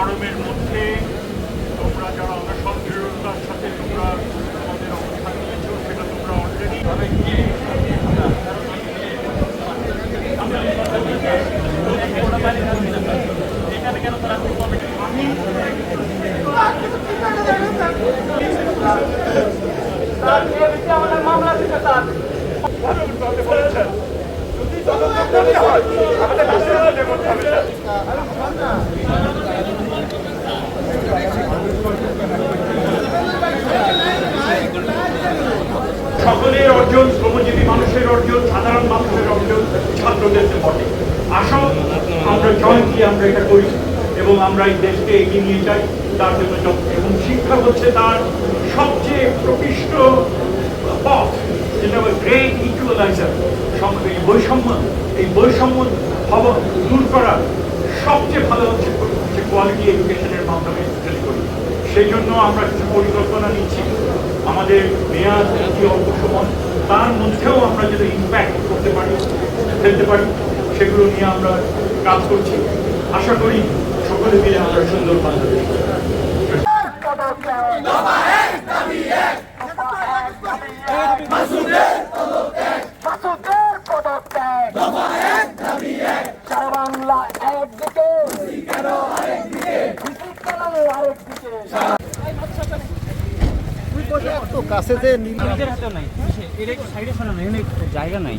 গরমের মধ্যে তোমরা যারা অনশন দৃঢ়তার সাথে তোমরা আমাদের অবস্থান নিয়েছো, সেটা তোমরা অলরেডি তার বিয়ে দিতে আমাদের মামলা দিতে সকলের অর্জন, শ্রমজীবী মানুষের অর্জন, সাধারণ মানুষের অর্জন ছাত্রদের বটে। আসো আমরা জয়েন্টলি আমরা এটা করি এবং আমরা এই দেশকে এগিয়ে নিয়ে যাই, তার জন্য এবং শিক্ষা হচ্ছে তার সবচেয়ে প্রকৃষ্ট পথ যেটা গ্রেট ইকুয়ালাইজার এই বৈষম্য এই বৈষম্য দূর করার সবচেয়ে ভালো হচ্ছে। কোয়ালিটি এডুকেশনের মাধ্যমে যদি করি সেই জন্য আমরা কিছু পরিকল্পনা নিচ্ছি আমাদের মেয়াদ অতি অল্প তার মধ্যেও আমরা যদি ইম্প্যাক্ট করতে পারি ফেলতে পারি সেগুলো নিয়ে আমরা কাজ করছি আশা করি সকলে মিলে আমরা সুন্দর বাংলাদেশ সারা বাংলা একদিকে কাছে যে নীল নিজের হাতেও নাই। এটা একটু সাইডে সরানো? এখানে জায়গা নাই।